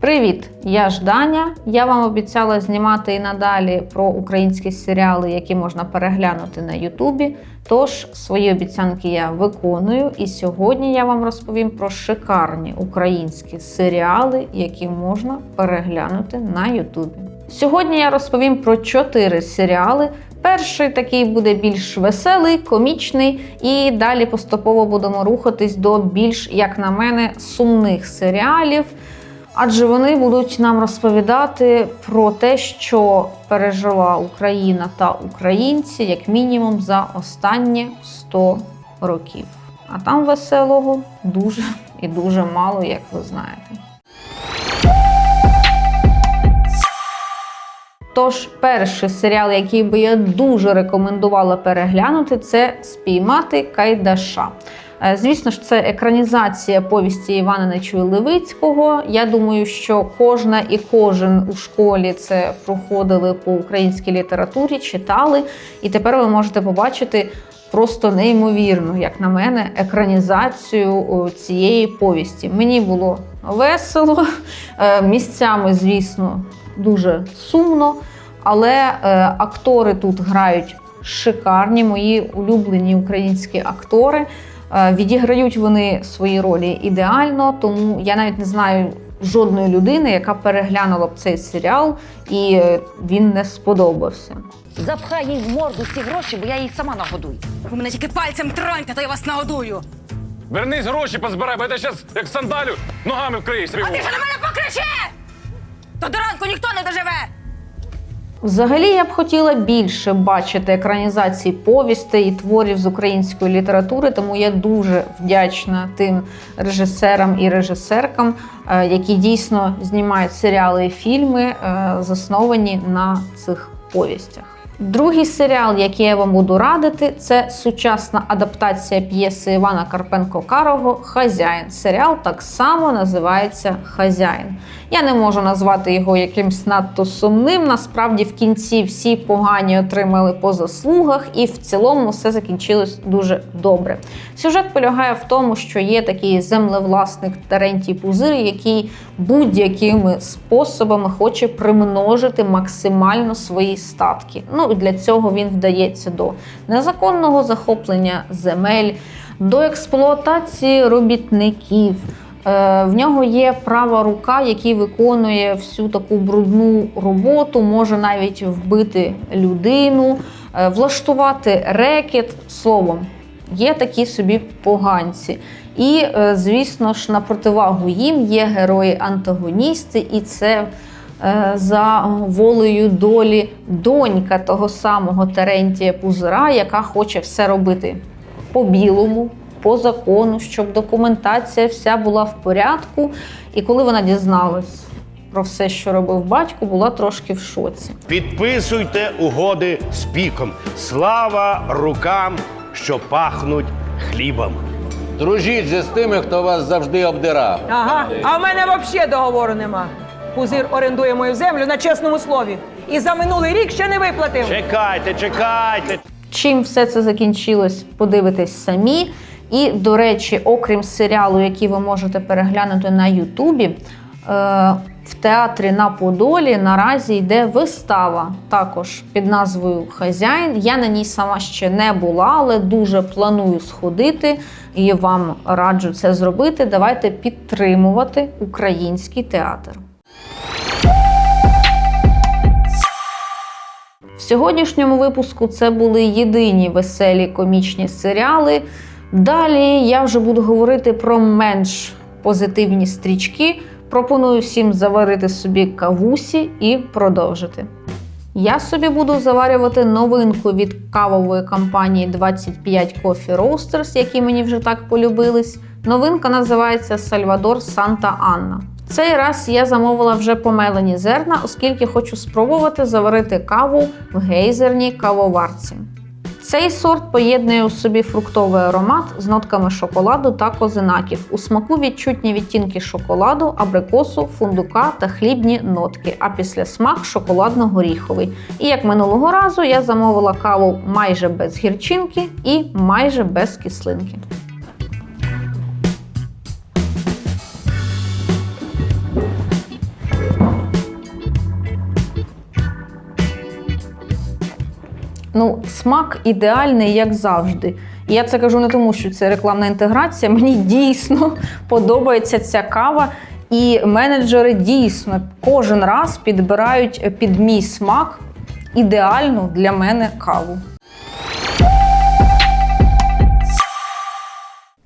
Привіт! Я ж Даня. Я вам обіцяла знімати і надалі про українські серіали, які можна переглянути на Ютубі. Тож свої обіцянки я виконую, і сьогодні я вам розповім про шикарні українські серіали, які можна переглянути на Ютубі. Сьогодні я розповім про чотири серіали. Перший такий буде більш веселий, комічний, і далі поступово будемо рухатись до більш, як на мене, сумних серіалів. Адже вони будуть нам розповідати про те, що пережила Україна та українці як мінімум за останні 100 років. А там веселого дуже і дуже мало, як ви знаєте. Тож, перший серіал, який би я дуже рекомендувала переглянути, це Спіймати Кайдаша. Е, Звісно ж, це екранізація повісті Івана Нечуй Левицького. Я думаю, що кожна і кожен у школі це проходили по українській літературі, читали, і тепер ви можете побачити просто неймовірну, як на мене, екранізацію цієї повісті. Мені було весело, е, місцями, звісно, дуже сумно, але е, актори тут грають шикарні, мої улюблені українські актори. Е, Відіграють вони свої ролі ідеально, тому я навіть не знаю жодної людини, яка переглянула б цей серіал, і е, він не сподобався. Запхай їй в морду ці гроші, бо я її сама нагодую. Ви мене тільки пальцем троньте, то я вас нагодую. Вернись гроші позбирай, бо я зараз як сандалю ногами вкриюсь. А ти що на мене покричи! То до ранку ніхто не доживе! Взагалі я б хотіла більше бачити екранізації повістей і творів з української літератури, тому я дуже вдячна тим режисерам і режисеркам, е, які дійсно знімають серіали і фільми, е, засновані на цих повістях. Другий серіал, який я вам буду радити, це сучасна адаптація п'єси Івана Карпенко-Карого Хазяїн. Серіал так само називається Хазяїн. Я не можу назвати його якимсь надто сумним. Насправді, в кінці всі погані отримали по заслугах, і в цілому все закінчилось дуже добре. Сюжет полягає в тому, що є такий землевласник Терентій Пузир, який будь-якими способами хоче примножити максимально свої статки. Ну для цього він вдається до незаконного захоплення земель, до експлуатації робітників. Е, В нього є права рука, який виконує всю таку брудну роботу, може навіть вбити людину, е, влаштувати рекет. Словом, є такі собі поганці. І, е, звісно ж, на противагу їм є герої-антагоністи, і це за волею долі донька того самого Терентія Пузира, яка хоче все робити по-білому, по закону, щоб документація вся була в порядку. І коли вона дізналась про все, що робив батько, була трошки в шоці. Підписуйте угоди з піком. Слава рукам, що пахнуть хлібом. Дружіть же з тими, хто вас завжди обдирав. Ага, а в мене взагалі договору нема. Пузир орендує мою землю на чесному слові. І за минулий рік ще не виплатив. Чекайте, чекайте. Чим все це закінчилось, подивитесь самі. І, до речі, окрім серіалу, який ви можете переглянути на Ютубі, е, в театрі на Подолі наразі йде вистава, також під назвою Хазяїн. Я на ній сама ще не була, але дуже планую сходити і вам раджу це зробити. Давайте підтримувати український театр. Сьогоднішньому випуску це були єдині веселі комічні серіали. Далі я вже буду говорити про менш позитивні стрічки. Пропоную всім заварити собі кавусі і продовжити. Я собі буду заварювати новинку від кавової компанії 25 Coffee Roasters, які мені вже так полюбились. Новинка називається Сальвадор Санта Анна. Цей раз я замовила вже помелені зерна, оскільки хочу спробувати заварити каву в гейзерній кавоварці. Цей сорт поєднує у собі фруктовий аромат з нотками шоколаду та козинаків. У смаку відчутні відтінки шоколаду, абрикосу, фундука та хлібні нотки, а після смак шоколадно-горіховий. І як минулого разу я замовила каву майже без гірчинки і майже без кислинки. Ну, смак ідеальний, як завжди. І я це кажу не тому, що це рекламна інтеграція. Мені дійсно подобається ця кава. І менеджери дійсно кожен раз підбирають під мій смак ідеальну для мене каву.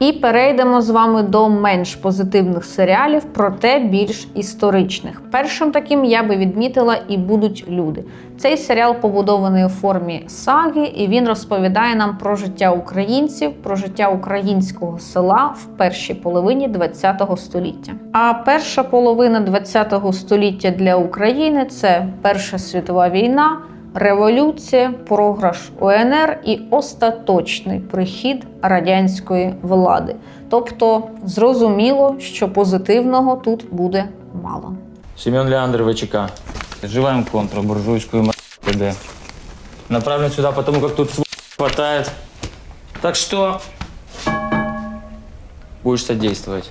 І перейдемо з вами до менш позитивних серіалів, проте більш історичних. Першим таким я би відмітила і будуть люди. Цей серіал побудований у формі саги, і він розповідає нам про життя українців, про життя українського села в першій половині ХХ століття. А перша половина ХХ століття для України це Перша світова війна. Революція, програш УНР і остаточний прихід радянської влади. Тобто зрозуміло, що позитивного тут буде мало. Семен Леандр, ВЧК. Живаем контру, буржуйскую м*** ТД. Направлен сюда, потому как тут св... хватает. Так что будешь содействовать.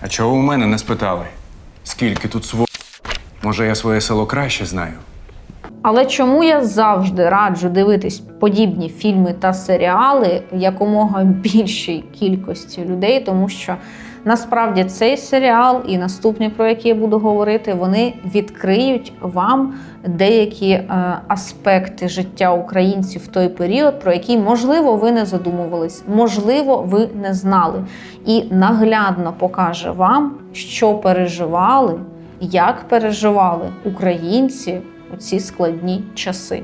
А чого у мене не спитали? Скільки тут сво? Може, я своє село краще знаю? Але чому я завжди раджу дивитись подібні фільми та серіали якомога більшій кількості людей, тому що насправді цей серіал і наступні, про які я буду говорити, вони відкриють вам деякі е, аспекти життя українців в той період, про які, можливо, ви не задумувались, можливо, ви не знали. І наглядно покаже вам, що переживали, як переживали українці у ці складні часи.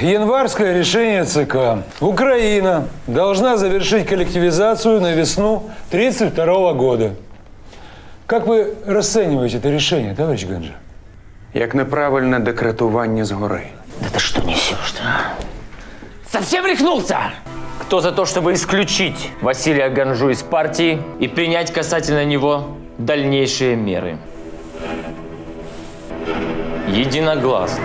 Январское решение ЦК. Украина должна завершить коллективизацию на весну 1932 года. Как вы расцениваете это решение, товарищ Ганжа? Як неправильне декретування згори. Да ты что несешь-то? Совсем рехнулся? Кто за то, чтобы исключить Василия Ганжу из партии и принять касательно него дальнейшие меры? Единогласно.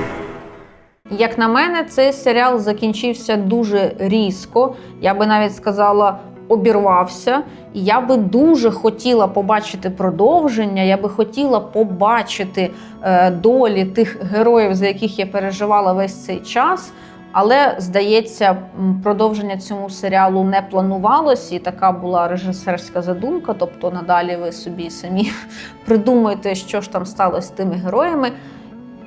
Як на мене, цей серіал закінчився дуже різко. Я би навіть сказала, обірвався. Я би дуже хотіла побачити продовження. Я би хотіла побачити е, долі тих героїв, за яких я переживала весь цей час. Але здається, продовження цьому серіалу не планувалось, і така була режисерська задумка. Тобто, надалі ви собі самі придумаєте, що ж там сталося з тими героями.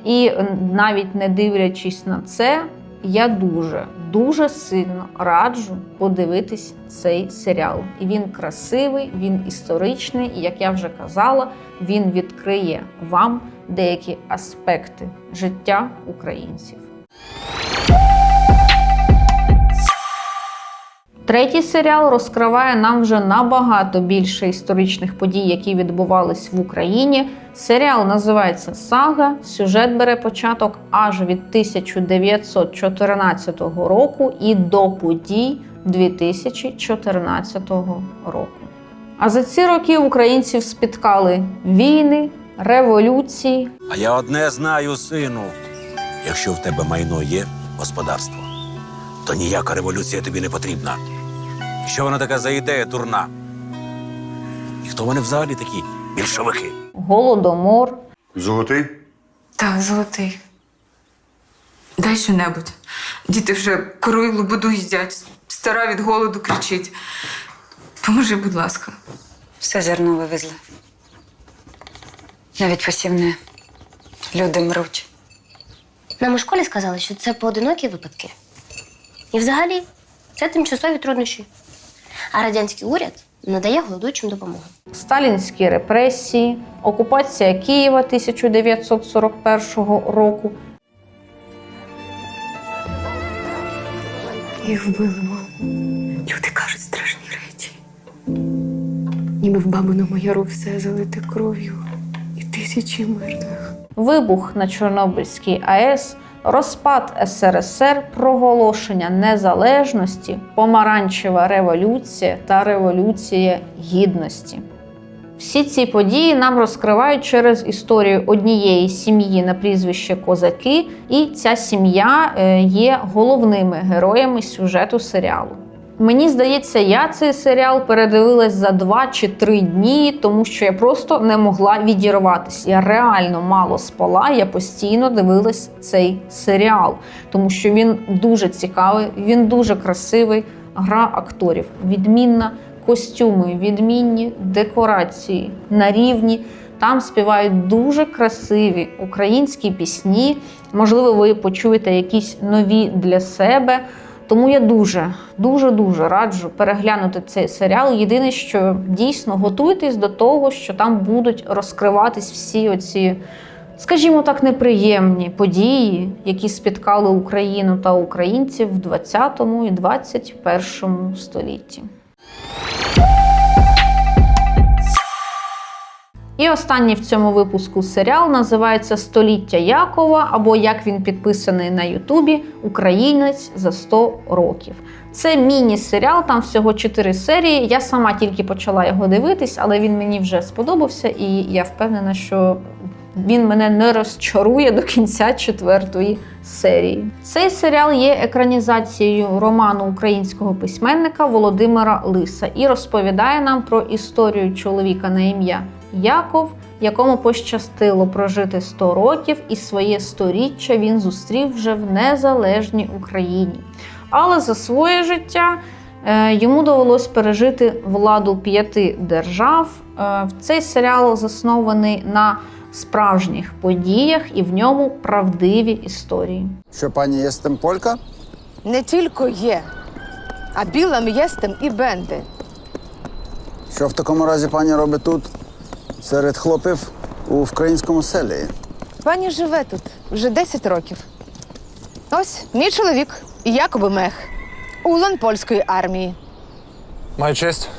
І навіть не дивлячись на це, я дуже дуже сильно раджу подивитись цей серіал. І він красивий, він історичний, і як я вже казала, він відкриє вам деякі аспекти життя українців. Третій серіал розкриває нам вже набагато більше історичних подій, які відбувались в Україні. Серіал називається Сага. Сюжет бере початок аж від 1914 року і до подій 2014 року. А за ці роки українців спіткали війни, революції, А я одне знаю, сину. Якщо в тебе майно є, господарство, то ніяка революція тобі не потрібна. Що вона така за ідея дурна? І хто вони взагалі такі більшовики? голодомор, Золотий? Так, золотий. Дай що-небудь. Діти вже кору і лободу їдять, стара від голоду кричить. Поможи, будь ласка. Все зерно вивезли. Навіть посівне. Люди мруть. Нам у школі сказали, що це поодинокі випадки. І взагалі це тимчасові труднощі. А радянський уряд надає голодуючим допомогу. сталінські репресії, окупація Києва 1941 року. Їх вбили, мам. Люди кажуть страшні речі. Ніби в бабиному яру все залите кров'ю і тисячі мертвих. вибух на Чорнобильській АЕС, розпад СРСР, проголошення незалежності, помаранчева революція та революція гідності. Всі ці події нам розкривають через історію однієї сім'ї на прізвище Козаки, і ця сім'я е, є головними героями сюжету серіалу. Мені здається, я цей серіал передивилась за два чи три дні, тому що я просто не могла відірватися. Я реально мало спала. Я постійно дивилась цей серіал, тому що він дуже цікавий, він дуже красивий. Гра акторів відмінна, костюми відмінні, декорації на рівні. Там співають дуже красиві українські пісні. Можливо, ви почуєте якісь нові для себе. Тому я дуже, дуже, дуже раджу переглянути цей серіал. Єдине, що дійсно готуйтесь до того, що там будуть розкриватись всі оці, скажімо так, неприємні події, які спіткали Україну та українців в 20 і 21 столітті. І останній в цьому випуску серіал називається Століття Якова або як він підписаний на Ютубі Українець за 100 років. Це міні-серіал, там всього 4 серії. Я сама тільки почала його дивитись, але він мені вже сподобався, і я впевнена, що він мене не розчарує до кінця четвертої серії. Цей серіал є екранізацією роману українського письменника Володимира Лиса і розповідає нам про історію чоловіка на ім'я Яков, якому пощастило прожити 100 років, і своє сторіччя він зустрів вже в незалежній Україні. Але за своє життя е, йому довелось пережити владу п'яти держав. Е, Цей серіал заснований на справжніх подіях і в ньому правдиві історії. Що пані єстем полька? Не тільки є, а білим єстем і бенди. Що в такому разі пані робить тут серед хлопів у українському селі? Пані живе тут вже 10 років. Ось мій чоловік, Якоби Мех, улан польської армії. Маю честь.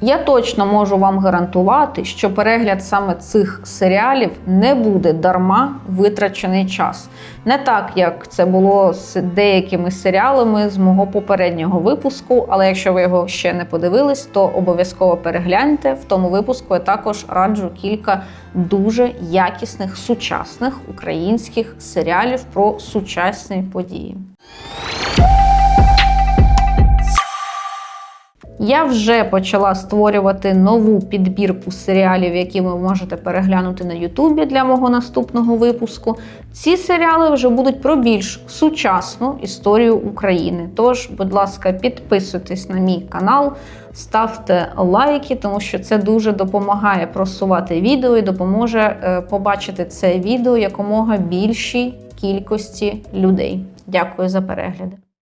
Я точно можу вам гарантувати, що перегляд саме цих серіалів не буде дарма витрачений час. Не так, як це було з деякими серіалами з мого попереднього випуску. Але якщо ви його ще не подивились, то обов'язково перегляньте. В тому випуску я також раджу кілька дуже якісних сучасних українських серіалів про сучасні події. Я вже почала створювати нову підбірку серіалів, які ви можете переглянути на Ютубі для мого наступного випуску. Ці серіали вже будуть про більш сучасну історію України. Тож, будь ласка, підписуйтесь на мій канал, ставте лайки, тому що це дуже допомагає просувати відео і допоможе е, побачити це відео якомога більшій кількості людей. Дякую за перегляди.